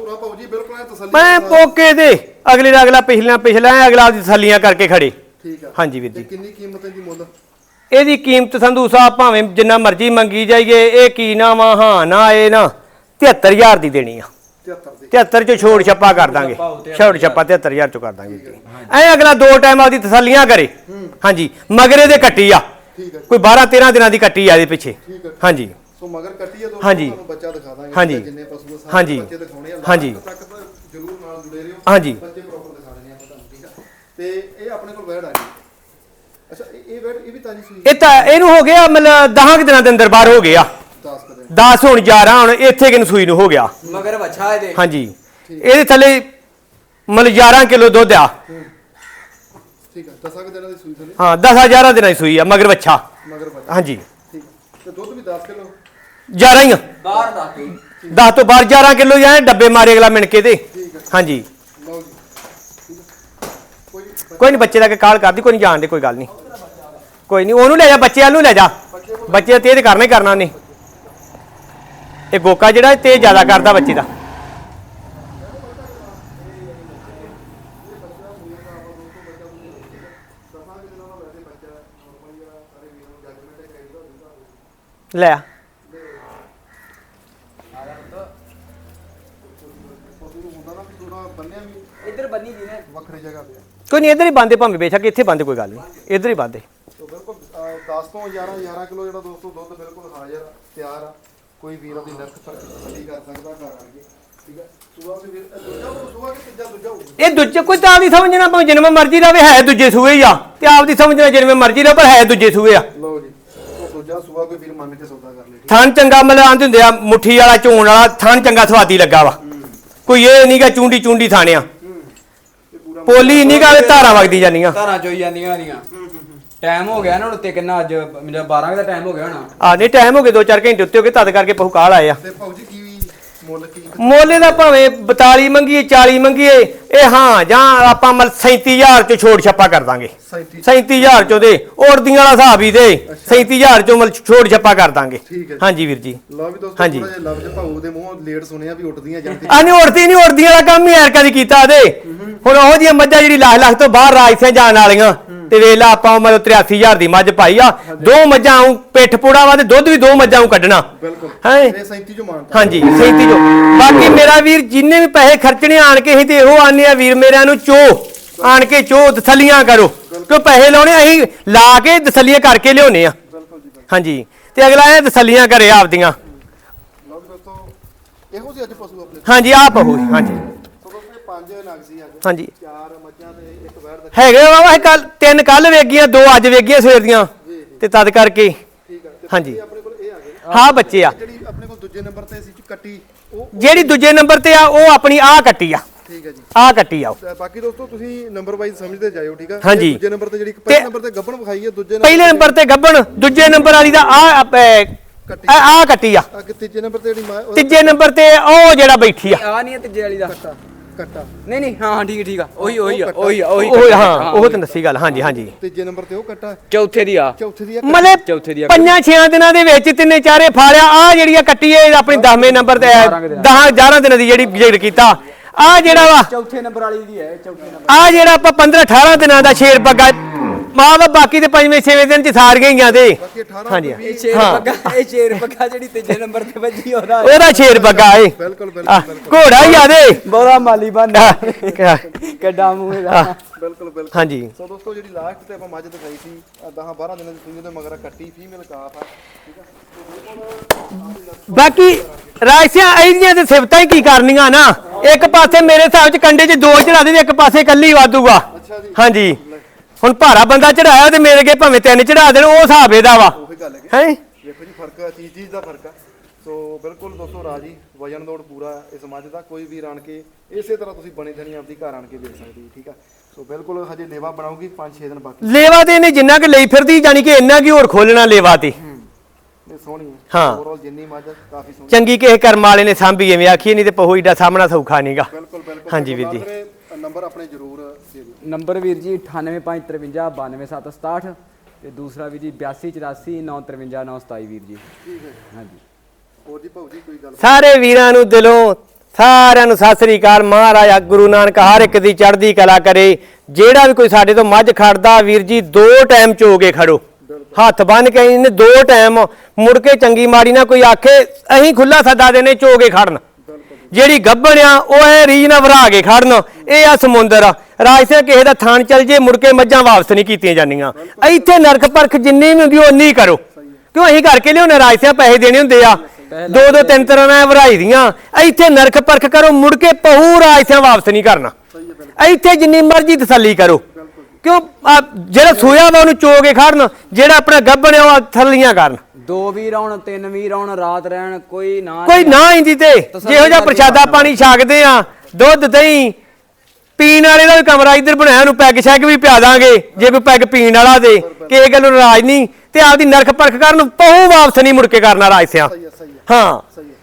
ਧਾਰਾ ਧੂਰਾ ਭਾਊ ਜੀ ਬਿਲਕੁਲ ਐ ਤਸੱਲੀ ਮੈਂ ਪੋਕੇ ਦੇ। ਅਗਲੇ ਦਾ ਅਗਲਾ ਪਿਛਲਾ ਪਿਛਲਾ ਹੈ, ਅਗਲਾ ਦੀ ਤਸੱਲੀਆਂ ਕਰਕੇ ਖੜੇ। ਠੀਕ ਆ। ਹਾਂਜੀ ਵੀਰ ਤੇ ਜੀ ਕਿੰਨੀ ਕੀਮਤ ਹੈ ਜੀ ਮੁੱਲ? ਇਹਦੀ ਕੀਮਤ ਸੰਧੂ ਸਾਹਿਬ ਭਾਵੇਂ ਜਿੰਨਾ ਮਰਜ਼ੀ ਮੰਗੀ ਜਾਈਏ ਇਹ ਕੀ ਨਾ ਵਾ ਹਾਂ ਨਾ ਇਹ ਨਾ 73000 ਦੀ ਦੇਣੀ ਆ। 73 ਦੀ। 73 ਚ ਛੋੜ ਛੱਪਾ ਕਰ ਦਾਂਗੇ। ਛੋੜ ਛੱਪਾ 73000 ਚ ਕਰ ਦਾਂਗੇ। ਐ ਅਗਲਾ ਦੋ ਟਾਈਮ ਆਪਦੀ ਤਸੱਲੀਆਂ ਕਰੇ। ਹਾਂਜੀ ਮਗਰੇ ਦੇ ਕੱਟੀ ਆ। ਠੀਕ ਕੋਈ 12 13 ਦਿਨਾਂ ਦੀ ਕੱਟੀ ਆ ਇਹਦੇ ਪਿੱਛੇ। ਠੀਕ ਹਾਂਜੀ। ਸੋ ਮਗਰ ਕੱਟੀ ਹੈ ਦੋਸਤੋ ਹਾਂਜੀ। ਤੁਹਾਨੂੰ ਬੱਚਾ ਦਿਖਾ ਦਾਂਗੇ। ਹਾਂਜੀ। ਜਿੰਨੇ ਪਸ਼ੂ ਆ ਸਾਰੇ ਹਾਂਜੀ। ਬੱਚੇ ਦਿਖਾਉਣੇ ਆ। ਹਾਂਜੀ। last ਤੱਕ ਤਾਂ ਜ਼ਰੂਰ ਨਾਲ ਜੁੜੇ ਰਹੋ। ਹਾਂਜੀ। ਬੱਚੇ ਪ੍ਰੋਪਰ ਦਿਖਾ ਦੇਣੇ ਆ ਤੁਹਾਨੂੰ ਠੀਕ ਆ? ਤੇ ਇਹ ਆਪਣੇ ਕੋਲ ਵੈੜ ਆ ਗਈ ਅੱਛਾ ਇਹ ਇਹ ਵੈੜ ਇਹ ਵੀ ਤਾਜੀ ਸੂਈ ਇਹ ਤਾਂ ਇਹਨੂੰ ਹੋ ਗਿਆ ਮਤਲਬ 10 ਦਿਨਾਂ ਦੇ ਅੰਦਰ ਬਾਹਰ ਹੋ ਗਿਆ 10 ਕਦੇ 10 ਹੁਣ 11 ਹੁਣ ਇੱਥੇ ਕਿਨ ਸੂਈ ਨੂੰ ਹੋ ਗਿਆ। ਮਗਰ ਬੱਚਾ ਇਹਦੇ। ਹਾਂਜੀ। ਇਹਦੇ ਥੱਲੇ ਮਤਲਬ 11 ਕਿਲੋ ਦੁੱਧ ਆ। ਠੀਕ ਆ 10 ਕੁ ਦਿਨਾਂ ਦੀ ਸੂਈ ਥਲੇ। ਹਾਂ 10 11 ਦਿਨਾਂ ਦੀ ਸੂਈ ਆ ਮਗਰ ਬੱਚਾ ਮਗਰ ਬੱਚਾ ਹਾਂਜੀ। ਠੀਕ ਆ। ਤੇ ਦੁੱਧ ਵੀ 10 ਕਿਲੋ? 11 ਹੀ ਆ। ਬਾਹਰ ਦਾ ਕੀ 10 ਤੋਂ ਬਾਹਰ 11 ਕਿਲੋ ਜਾਂ ਡੱਬੇ ਮਾਰੇ ਅਗਲਾ ਮਿਣਕੇ ਤੇ। ਠੀਕ ਆ। ਹਾਂਜੀ। ਲਓ ਜੀ। ਕੋਈ ਨਹੀਂ ਬੱਚੇ ਦਾ ਕੇ ਕਾਲ ਕਰਦੀ ਕੋਈ ਨਹੀਂ ਜਾਣਦੇ ਕੋਈ ਗੱਲ ਨਹੀਂ ਕੋਈ ਨਹੀਂ ਉਹਨੂੰ ਲੈ ਜਾ ਬੱਚਿਆਂ ਨੂੰ ਲੈ ਜਾ। ਬੱਚੇ ਤੇ ਇਹ ਕਰਨਾ ਹੀ ਕਰਨਾ ਉਹਨੇ। ਇਹ ਗੋਕਾ ਜਿਹੜਾ ਤੇ ਜ਼ਿਆਦਾ ਕਰਦਾ ਬੱਚੇ ਦਾ। ਲੈ ਆ ਪਸ਼ੂ ਨੂੰ ਹੁੰਦਾ ਨਾ ਕਿ ਥੋੜਾ ਬੰਨਿਆ ਵੀ ਇੱਧਰ ਬੰਨੀ ਦੀ ਨੇ। ਵੱਖਰੀ ਜਗ੍ਹਾ ਤੇ ਆ। ਕੋਈ ਨਹੀਂ ਇੱਧਰ ਹੀ ਬੰਦੇ ਭਾਵੇਂ ਬੇਸ਼ੱਕ ਇੱਥੇ ਬੰਦੇ ਕੋਈ ਗੱਲ ਨਹੀਂ। ਇੱਧਰ ਹੀ ਬੰਦੇ ਤੋ ਬਿਲਕੁਲ ਅਹ, 10 ਤੋਂ 11 11 ਕਿਲੋ ਜਿਹੜਾ ਦੋਸਤੋ ਦੁੱਧ ਬਿਲਕੁਲ ਹਾਜ਼ਰ ਆ, ਤਿਆਰ ਆ। ਕੋਈ ਵੀਰ ਆਪਣੀ ਨਿਰਖ ਤਸੱਲੀ ਕਰ ਸਕਦਾ ਘਰ ਆਣ ਕੇ ਠੀਕ ਆ? ਸੂਆ ਵੀ ਵੀਰ ਇਹ ਦੂਜਾ ਹੋਊ, ਸੂਆ ਕਿ ਤੀਜਾ ਦੂਜਾ ਹੋਊ? ਇਹ ਦੂਜੇ ਕੋਈ ਤਾਂ ਆਪਦੀ ਸਮਝਣਾ ਭਾਵੇਂ ਜਿੰਨੇ ਮਰਜ਼ੀ ਰਵੇ ਹੈ ਦੂਜੇ ਸੂਏ ਹੀ ਆ। ਤੇ ਆਪਦੀ ਸਮਝਣਾ ਜਿੰਨੇ ਮਰਜ਼ੀ ਰਵੇ ਪਰ ਹੈ ਦੂਜੇ ਸੂਏ ਆ। ਲਓ ਜੀ ਉਹ ਦੂਜਾ ਸੂਆ ਕੋਈ ਵੀਰ ਮੰਨ ਕੇ ਸੌਦਾ ਕਰ ਲੇ ਠੀਕ ਥਣ ਚੰਗਾ ਮਤਲਬ ਆਂਦੇ ਹੁੰਦੇ ਆ ਮੁੱਠੀ ਵਾਲਾ ਝੋਣ ਵਾਲਾ ਥਣ ਚੰਗਾ ਸਵਾਦੀ ਲੱਗਾ ਵਾ। ਕੋਈ ਇਹ ਨਹੀਂਗਾ ਚੁੰਡੀ ਚੁੰਡੀ ਥਾਣਿਆ। ਪੋਲੀ ਨਹੀਂਗਾ ਤੇ ਧਾਰਾਂ ਵਗਦੀ ਜਾਂਦੀਆਂ। ਧਾਰਾਂ ਚੋਈ ਜਾਂਦੀਆਂ ਦੀਆਂ ਟਾਈਮ ਹੋ ਗਿਆ ਨਾ ਹੁਣ ਉੱਤੇ ਕਿੰਨਾ ਅੱਜ ਮੇਰਾ 12 ਦਾ ਟਾਈਮ ਹੋ ਗਿਆ ਹੋਣਾ। ਆ ਨਹੀਂ ਟਾਈਮ ਹੋ ਗਏ 2-4 ਘੰਟੇ ਉੱਤੇ ਹੋ ਗਏ ਤਦ ਕਰਕੇ ਪਹੂ ਕਾਲ ਆਏ ਆ। ਤੇ ਭਾਊ ਜੀ ਕੀ ਮੁੱਲ ਕੀ ਮੋਲੇ ਦਾ ਭਾਵੇਂ 42 ਮੰਗੀਏ 40 ਮੰਗੀਏ ਇਹ ਹਾਂ ਜਾਂ ਆਪਾਂ ਮਲ 37000 ਚ ਛੋੜ ਛੱਪਾ ਕਰ ਦਾਂਗੇ। 37 37000 ਚੋਂ ਦੇ ਔਰਦੀਆਂ ਵਾਲਾ ਹਿਸਾਬ ਹੀ ਦੇ 37000 ਚੋਂ ਮਲ ਛੋੜ ਛੱਪਾ ਕਰ ਦਾਂਗੇ। ਹਾਂਜੀ ਵੀਰ ਜੀ। ਲਓ ਵੀ ਦੋਸਤੋ ਹਾਂਜੀ। ਥੋੜਾ ਜਿਹਾ ਲਫ਼ਜ਼ ਭਾਊ ਦੇ ਮੂੰਹੋਂ ਲੇਟ ਸੁਣਿਆ ਵੀ ਉੱਠਦੀਆਂ ਜਾਂਦੀ ਆ ਨਹੀਂ ਉੜਦੀ ਨਹੀਂ ਉੜਦੀਆਂ ਵਾਲਾ ਕੰਮ ਹੀ ਐਰਕਾ ਦੀ ਕੀਤਾ ਦੇ ਹੁਣ ਉਹ ਜੀਆਂ ਮੱਝਾਂ ਜਿਹੜੀ ਲੱਖ ਲੱਖ ਤੋਂ ਬਾਹਰ ਰਾਜਸਿਆਂ ਜਾਣ ਵਾਲੀਆਂ ਤੇ ਵੇਲਾ ਆਪਾਂ ਮਤਲਬ 83000 ਦੀ ਮੱਝ ਪਾਈ ਆ। ਦੋ ਮੱਝਾਂ ਆਉਂ ਪਿੱਠ ਪੂੜਾ ਵਾ ਤੇ ਦੁੱਧ ਵੀ ਦੋ ਮੱਝਾਂ ਆਉਂ ਕੱਢਣਾ। ਬਿਲਕੁਲ। ਹੈਂ? ਇਹ 37 ਜੋ ਮਾਨਤਾ। ਹਾਂਜੀ 37 ਜੋ ਬਾਕੀ ਮੇਰਾ ਵੀਰ ਜਿੰਨੇ ਵੀ ਪੈਸੇ ਖਰਚਣੇ ਆਣ ਕੇ ਹੀ ਤੇ ਇਹੋ ਆਨੇ ਆ ਵੀਰ ਮੇਰਿਆਂ ਨੂੰ ਚੋ। ਆਣ ਕੇ ਚੋ ਤਸੱਲੀਆਂ ਕਰੋ। ਕਿਉਂ ਪੈਸੇ ਲਾਉਣੇ ਅਸੀਂ ਲਾ ਕੇ ਤਸੱਲੀਆਂ ਕਰਕੇ ਲਿਆਉਨੇ ਆ। ਬਿਲਕੁਲ ਜੀ ਬਿਲਕੁਲ। ਹਾਂਜੀ ਤੇ ਅਗਲਾ ਇਹ ਤਸੱਲੀਆਂ ਕਰੇ ਆਪਦੀਆਂ। ਲਓ ਵੀ ਦੋਸਤੋ ਇਹੋ ਜਿਹੇ ਅੱਜ ਪਸ਼ੂ ਆਪਣੇ। ਹਾਂਜੀ ਆਪ ਹੋ ਹਾਂਜੀ। ਸੋ ਦੋਸਤੋ ਇਹ ਪੰਜ ਨਗ ਸੀ ਅੱਜ। ਹਾਂਜੀ। ਚਾਰ ਮੱਝਾਂ ਤੇ ਹੈਗੇ ਵਾ ਕੱਲ ਤਿੰਨ ਕੱਲ ਵੇਗੀਆਂ ਦੋ ਅੱਜ ਵੇਗੀਆਂ ਸਵੇਰ ਦੀਆਂ। ਤੇ ਤਦ ਕਰਕੇ। ਠੀਕ ਆ ਤੇ ਹਾਂਜੀ। ਇਹ ਆਪਣੇ ਕੋਲ ਇਹ ਆ ਗਏ। ਹਾਂ ਬੱਚੇ ਆ। ਜਿਹੜੀ ਆਪਣੇ ਕੋਲ ਦੂਜੇ ਨੰਬਰ ਤੇ ਸੀ ਕੱਟੀ ਉਹ ਜਿਹੜੀ ਦੂਜੇ ਨੰਬਰ ਤੇ ਆ ਉਹ ਆਪਣੀ ਆ ਕੱਟੀ ਆ। ਠੀਕ ਹੈ ਜੀ। ਆ ਕੱਟੀ ਆ ਉਹ। ਤੇ ਬਾਕੀ ਦੋਸਤੋ ਤੁਸੀਂ ਨੰਬਰ ਵਾਈਜ਼ ਸਮਝਦੇ ਜਾਇਓ ਠੀਕ ਆ? ਹਾਂਜੀ। ਇਹ ਦੂਜੇ ਨੰਬਰ ਤੇ ਜਿਹੜੀ ਪਹਿਲੇ ਨੰਬਰ ਤੇ ਗੱਬਣ ਵਿਖਾਈ ਹੈ ਦੂਜੇ ਪਹਿਲੇ ਨੰਬਰ ਤੇ ਗੱਬਣ ਦੂਜੇ ਨੰਬਰ ਵਾਲੀ ਦਾ ਆ ਕੱਟੀ। ਆ ਆ ਕੱਟੀ ਆ। ਤੀਜੇ ਨੰਬਰ ਤੇ ਜਿਹੜੀ ਤੀਜੇ ਨੰਬਰ ਤੇ ਉਹ ਜਿਹੜਾ ਬੈਠੀ ਆ। ਆ ਨਹੀਂ ਤੀਜੇ ਵਾਲੀ ਦਾ। ਕੱਟਾ ਕੱਟਾ ਨਹੀਂ ਨਹੀਂ ਹਾਂ ਹਾਂ ਠੀਕ ਹੈ, ਠੀਕ ਆ ਉਹੀ ਉਹੀ ਆ ਉਹੀ ਆ ਉਹੀ ਉਹ ਹਾਂ ਉਹ ਤਾਂ ਦੱਸੀ ਗੱਲ ਹਾਂਜੀ ਹਾਂਜੀ। ਤੀਜੇ ਨੰਬਰ ਤੇ ਉਹ ਕੱਟਾ। ਚੌਥੇ ਦੀ ਆ। ਚੌਥੇ ਦੀ ਆ ਮਤਲਬ ਚੌਥੇ ਦੀ ਆ ਪੰਜਾਂ ਛੇਆਂ ਦਿਨਾਂ ਦੇ ਵਿੱਚ ਤਿੰਨੇ ਚਾਰੇ ਫਾੜਿਆ ਆ ਜਿਹੜੀ ਆ ਕੱਟੀ ਹੈ ਇਹ ਆਪਣੀ 10ਵੇਂ ਨੰਬਰ ਤੇ 10 11 ਦਿਨਾਂ ਦੀ ਜਿਹੜੀ ਵਿਜਿਟ ਕੀਤਾ। ਆ ਜਿਹੜਾ ਵਾ ਚੌਥੇ ਨੰਬਰ ਵਾਲੀ ਦੀ ਹੈ ਚੌਥੇ ਨੰਬਰ। ਆ ਜਿਹੜਾ ਆਪਾਂ 15 18 ਦਿਨਾਂ ਦਾ ਸ਼ੇਰ ਬੱਗਾ ਮਾਂ ਵਾ ਬਾਕੀ ਤੇ ਪੰਜਵੇਂ ਛੇਵੇਂ ਦਿਨ ਚ ਸਾਰ ਗਈਆਂ ਤੇ। ਬਾਕੀ 18 ਹਾਂਜੀ। ਇਹ 20 ਸ਼ੇਰ ਹਾਂ। ਪੱਗਾ ਇਹ ਸ਼ੇਰ ਪੱਗਾ ਜਿਹੜੀ ਤੀਜੇ ਨੰਬਰ ਤੇ ਵੱਜੀ ਉਹਦਾ ਉਹਦਾ ਸ਼ੇਰ ਬੱਗਾ ਏ। ਬਿਲਕੁਲ ਆ, ਬਿਲਕੁਲ ਬਿਲਕੁਲ। ਘੋੜਾ ਹੀ ਆ ਦੇ। ਬਹੁਤਾ ਮਾਲੀ ਬੰਦਾ ਆ, ਕੱਡਾ ਮੂੰਹ ਇਹਦਾ। ਬਿਲਕੁਲ ਬਿਲਕੁਲ। ਹਾਂਜੀ। ਸੋ ਦੋਸਤੋ ਜਿਹੜੀ ਲਾਸਟ ਤੇ ਆਪਾਂ ਮੱਝ ਦਿਖਾਈ ਸੀ 10 12 ਦਿਨਾਂ ਦੀ ਸੂਈ ਦੇ ਮਗਰ ਕੱਟੀ ਫੀਮੇਲ ਕਾਫ ਆ। ਠੀਕ ਆ? ਤੇ ਬਿਲਕੁਲ ਬਾਕੀ ਰਾਜਸਿਆਂ ਇਹਦੀਆਂ ਤੇ ਸਿਫਤਾਂ ਹੀ ਕੀ ਕਰਨੀਆਂ ਨਾ। ਇੱਕ ਪਾਸੇ ਮੇਰੇ ਹਿਸਾਬ ਚ ਕੰਡੇ 'ਚ ਦੋ ਚੜਾ ਦੇ ਤੇ ਇੱਕ ਪਾਸੇ ਕੱਲੀ ਅੱਛਾ ਜੀ। ਹਾਂਜੀ। ਹੁਣ ਭਾਰਾ ਬੰਦਾ ਚੜਾਇਆ ਤੇ ਮੇਰੇ ਕੇ ਭਾਵੇਂ ਤਿੰਨ ਚੜਾ ਦੇਣ ਉਹ ਹਿਸਾਬ ਇਹਦਾ ਵਾ। ਉਹੀ ਗੱਲ ਹੈ ਹੈ? ਦੇਖੋ ਜੀ ਫ਼ਰਕ ਆ ਚੀਜ਼ ਚੀਜ਼ ਦਾ ਫ਼ਰਕ ਆ। ਸੋ ਬਿਲਕੁਲ ਦੋਸਤੋ ਰਾਜੀ ਵਜਨ ਦੌੜ ਪੂਰਾ ਇਸ ਮੱਝ ਦਾ। ਕੋਈ ਵੀ ਆਣ ਕੇ ਇਸੇ ਤਰ੍ਹਾਂ ਤੁਸੀਂ ਬਣੀ ਥਣੀ ਆਪਦੀ ਘਰ ਆਣ ਕੇ ਦੇਖ ਸਕਦੇ ਹੋ ਠੀਕ ਆ? ਸੋ ਬਿਲਕੁਲ ਹਜੇ ਲੇਵਾ ਬਣਾਉਗੀ 5-6 ਦਿਨ ਬਾਕੀ। ਲੇਵਾ ਤੇ ਇਹਨੇ ਜਿੰਨਾ ਕਿ ਲਈ ਫਿਰਦੀ ਜਾਨੀ ਕਿ ਇੰਨਾ ਕੀ ਹੋਰ ਖੋਲਣਾ ਲੇਵਾ ਤੇ। ਇਹ ਸੋਹਣੀ ਹੈ। ਹਾਂ। ਓਵਰਆਲ ਜਿੰਨੀ ਮੱਝ ਆ, ਕਾਫੀ ਸੋਹਣੀ। ਚੰਗੀ ਕਿਸੇ ਕਰਮ ਵਾਲੇ ਨੇ ਸਾਂਭੀ ਐਵੇਂ ਆਖੀ ਨਹੀਂ ਤੇ ਪਹੂ ਏਡਾ ਸਾਹਮਣਾ ਸੌਖਾ ਨਹੀਂਗਾ ਬਿਲਕੁਲ ਬਿਲਕੁਲ। ਹਾਂਜੀ ਵੀਰ ਜੀ। ਨੰਬਰ ਆਪਣੇ ਜ਼ਰੂਰ ਦੇ ਦਿਓ ਨੰਬਰ ਵੀਰ ਜੀ 9853 92767 ਤੇ ਦੂਸਰਾ ਵੀਰ ਜੀ 8284 953 927 ਵੀਰ ਜੀ। ਠੀਕ ਹੈ ਹਾਂਜੀ। ਹੋਰ ਜੀ ਭਾਊ ਜੀ ਕੋਈ ਗੱਲ ਸਾਰੇ ਵੀਰਾਂ ਨੂੰ ਦਿਲੋਂ ਸਾਰਿਆਂ ਨੂੰ ਸਤਿ ਸ੍ਰੀ ਅਕਾਲ। ਮਹਾਰਾਜਾ ਗੁਰੂ ਨਾਨਕ ਹਰ ਇੱਕ ਦੀ ਚੜ੍ਹਦੀ ਕਲਾ ਕਰੇ। ਜਿਹੜਾ ਵੀ ਕੋਈ ਸਾਡੇ ਤੋਂ ਮੱਝ ਖੜਦਾ ਵੀਰ ਜੀ ਦੋ ਟਾਈਮ ਚੋਗੇ ਖੜੋ। ਹੱਥ ਬੰਨ ਕੇ ਇਹਨੇ ਦੋ ਟਾਈਮ ਮੁੜ ਕੇ ਚੰਗੀ ਮਾੜੀ ਨਾ ਕੋਈ ਆਖੇ ਅਹੀਂ ਖੁੱਲਾ ਸੱਦਾ ਦੇਨੇ ਚੋਗੇ ਖੜਨ। ਜਿਹੜੀ ਗੱਭਣ ਆ, ਉਹ ਹੈ ਰੀਜ ਨਾਲ ਵਰਾ ਕੇ ਖੜਨ। ਇਹ ਆ ਸਮੁੰਦਰ ਆ। ਰਾਜਸਿਆ ਕਿਸੇ ਦਾ ਥਾਨ ਚੱਲ ਜੇ, ਮੁੜ ਕੇ ਮੱਝਾਂ ਵਾਪਸ ਨਹੀਂ ਕੀਤੀਆਂ ਜਾਂਦੀਆਂ। ਇੱਥੇ ਨਰਕ ਪਰਖ ਜਿੰਨੀ ਵੀ ਹੁੰਦੀ, ਉਹ ਉਨੀ ਕਰੋ। ਕਿਉਂ ਅਸੀਂ ਕਰਕੇ ਲਿਆਉਣੇ? ਰਾਜਸਿਆਂ ਪੈਸੇ ਦੇਣੇ ਹੁੰਦੇ ਆ। ਦੋ ਦੋ ਤਿੰਨ ਤਰ੍ਹਾਂ ਨਾਲ ਵਰਾਈ ਦੀਆਂ। ਇੱਥੇ ਨਰਕ ਪਰਖ ਕਰੋ, ਮੁੜ ਕੇ ਪਹੂ ਰਾਜਸਿਆਂ ਵਾਪਸ ਨਹੀਂ ਕਰਨਾ। ਇੱਥੇ ਜਿੰਨੀ ਮਰਜ਼ੀ ਤਸੱਲੀ ਕਰੋ। ਕਿਉਂ? ਆ ਜਿਹੜਾ ਸੋਇਆ ਵਾ ਉਹਨੂੰ ਚੋ ਕੇ ਖੜਨ ਜਿਹੜਾ ਆਪਣਾ ਗੱਭਣ ਆ ਉਹ ਥੱਲੀਆਂ ਕਰਨ। ਦੋ ਵੀਰ ਆਉਣ ਤਿੰਨ ਵੀਰ ਆਉਣ ਰਾਤ ਰਹਿਣ ਕੋਈ ਨਾ ਕੋਈ ਨਾ ਇੰਦੀ ਤੇ ਜਿਹੋ ਜਿਹਾ ਪ੍ਰਸ਼ਾਦਾ। ਪਾਣੀ ਛਕਦੇ ਆ ਦੁੱਧ ਦਹੀਂ ਪੀਣ ਵਾਲੇ ਦਾ ਵੀ ਕਮਰਾ ਇੱਧਰ ਬਣਾਇਆ ਉਹਨੂੰ ਪੈਗ ਸ਼ੈਗ ਵੀ ਪਿਆ ਦਾਂਗੇ ਜੇ ਕੋਈ ਪੈਗ ਪੀਣ ਵਾਲਾ ਦੇ ਕਿਸੇ ਗੱਲ ਨੂੰ ਰਾਜ ਨਹੀਂ ਤੇ ਆਪਦੀ ਨਰਕ ਪਰਖ ਕਰਨ ਪਹੂ ਵਾਪਸ ਨਹੀਂ ਮੁੜ ਕੇ ਕਰਨਾ ਹਾਂ। ਸਹੀ ਹੈ।